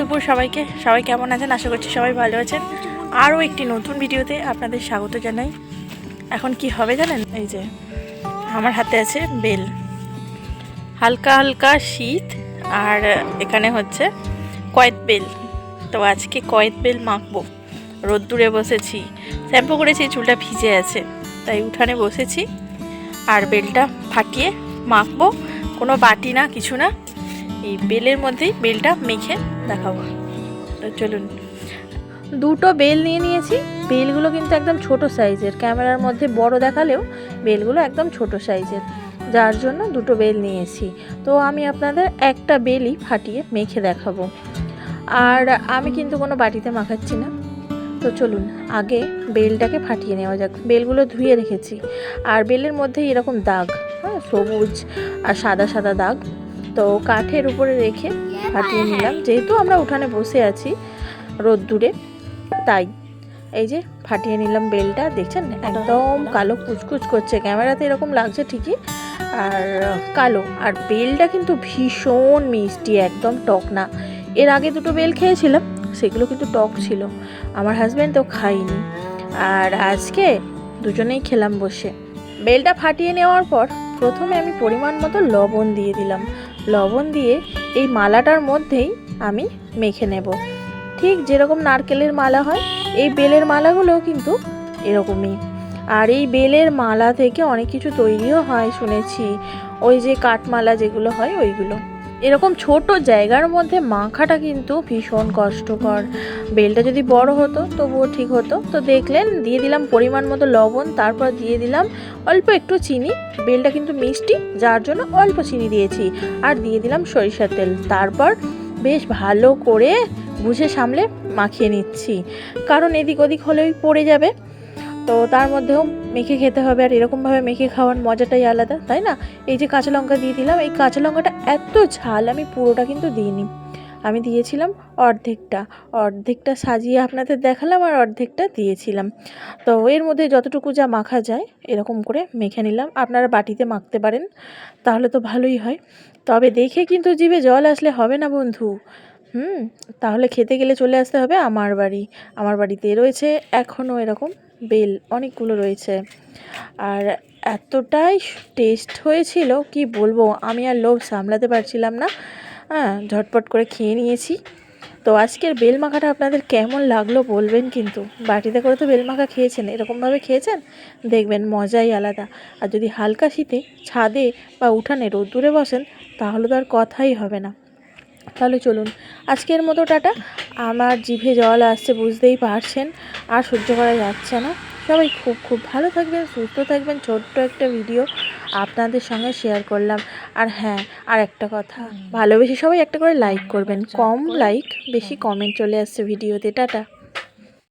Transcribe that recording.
দুপুর সবাইকে। সবাই কেমন আছেন? আশা করছি সবাই ভালো আছেন। আরও একটি নতুন ভিডিওতে আপনাদের স্বাগত জানাই। এখন কি হবে জানেন? এই যে, আমার হাতে আছে বেল। হালকা হালকা শীত, আর এখানে হচ্ছে কয়েত বেল। তো আজকে কয়েত বেল মাখবো। রোদ্দুরে বসেছি, শ্যাম্পু করেছি, চুলটা ভিজে আছে। তাই উঠানে বসেছি, আর বেলটা ফাটিয়ে মাখবো। কোনো বাটি না, কিছু না। এই বেলের মধ্যেই বেলটা মেখে দেখাবো। তো চলুন। দুটো বেল নিয়ে নিয়েছি। বেলগুলো কিন্তু একদম ছোট সাইজের। ক্যামেরার মধ্যে বড় দেখালেও বেলগুলো একদম ছোট সাইজের। যার জন্য দুটো বেল নিয়েছি। তো আমি আপনাদের একটা বেলই ফাটিয়ে মেখে দেখাবো। আর আমি কিন্তু কোনো বাটিতে মাখাচ্ছি না। তো চলুন, আগে বেলটাকে ফাটিয়ে নেওয়া যাক। বেলগুলো ধুয়ে রেখেছি। আর বেলের মধ্যে এরকম দাগ হ্যাঁ সবুজ আর সাদা সাদা দাগ তো কাঠের উপরে রেখে ফাটিয়ে নিলাম। যেহেতু আমরা উঠানে বসে আছি রোদ্দুরে, তাই এই যে ফাটিয়ে নিলাম বেলটা। দেখছেন? একদম কালো কুচকুচ করছে। ক্যামেরাতে এরকম লাগছে ঠিকই, আর কালো। আর বেলটা কিন্তু ভীষণ মিষ্টি, একদম টক না। এর আগে দুটো বেল খেয়েছিলাম, সেগুলো কিন্তু টক ছিল। আমার হাজব্যান্ড তো খাইনি আর আজকে দুজনেই খেলাম বসে। বেলটা ফাটিয়ে নেওয়ার পর প্রথমে আমি পরিমাণ মতো লবণ দিয়ে দিলাম। লবণ দিয়ে এই মালাটার মধ্যেই আমি মেখে নেব। ঠিক যেরকম নারকেলের মালা হয়, এই বেলের মালাগুলোও কিন্তু এরকমই। আর এই বেলের মালা থেকে অনেক কিছু তৈরিও হয় শুনেছি। ওই যে কাঠমালা যেগুলো হয়, ওইগুলো। এরকম ছোট জায়গার মধ্যে মাখাটা কিন্তু ভীষণ কষ্টকর। বেলটা যদি বড় হতো, তবুও ঠিক হতো। তো দেখলেন, দিয়ে দিলাম পরিমাণ মতো লবণ, তারপর দিয়ে দিলাম অল্প একটু চিনি। বেলটা কিন্তু মিষ্টি, যার জন্য অল্প চিনি দিয়েছি। আর দিয়ে দিলাম সরিষার তেল। তারপর বেশ ভালো করে বুঝে সামলে মাখিয়ে নিচ্ছি। কারণ এদিক ওদিক হলেই পড়ে যাবে। তো তার মধ্যেও মেখে খেতে হবে আর এরকমভাবে মেখে খাওয়ার মজাটাই আলাদা, তাই না? এই যে কাঁচা লঙ্কা দিয়ে দিলাম, এই কাঁচা লঙ্কাটা এত ঝাল, আমি পুরোটা কিন্তু দিইনি। আমি দিয়েছিলাম অর্ধেকটা অর্ধেকটা সাজিয়ে আপনাদের দেখালাম আর অর্ধেকটা দিয়েছিলাম। তো এর মধ্যে যতটুকু যা মাখা যায়, এরকম করে মেখে নিলাম। আপনারা বাটিতে মাখতে পারেন, তাহলে তো ভালোই হয়। তবে দেখে কিন্তু জিভে জল আসলে হবে না, বন্ধু। হুম, তাহলে খেতে গেলে চলে আসতে হবে আমার বাড়ি। আমার বাড়িতে রয়েছে এখনও এরকম বেল, অনেকগুলো রয়েছে। আর এতটাই টেস্ট হয়েছিল, কি বলব, আমি আর লোভ সামলাতে পারছিলাম না। হ্যাঁ ঝটপট করে খেয়ে নিয়েছি। তো আজকের বেল মাখাটা আপনাদের কেমন লাগল বলবেন কিন্তু। বাটিতে করে তো বেল মাখা খেয়েছেন, এরকমভাবে খেয়েছেন? দেখবেন মজাই আলাদা। আর যদি হালকা শীতে ছাদে বা উঠানে রোদ্দুরে বসেন, তাহলে তো আর কথাই হবে না। তাহলে চলুন। আজকের মতো টাটা। আমার জিভে জল আসছে বুঝতেই পারছেন। আর সহ্য করা যাচ্ছে না। সবাই খুব খুব ভালো থাকবেন সুস্থ থাকবেন। ছোট্ট একটা ভিডিও আপনাদের সঙ্গে শেয়ার করলাম। আর হ্যাঁ আর একটা কথা। ভালোবেসে সবাই একটা করে লাইক করবেন। কম লাইক বেশি কমেন্ট চলে আসছে ভিডিওতে টাটা।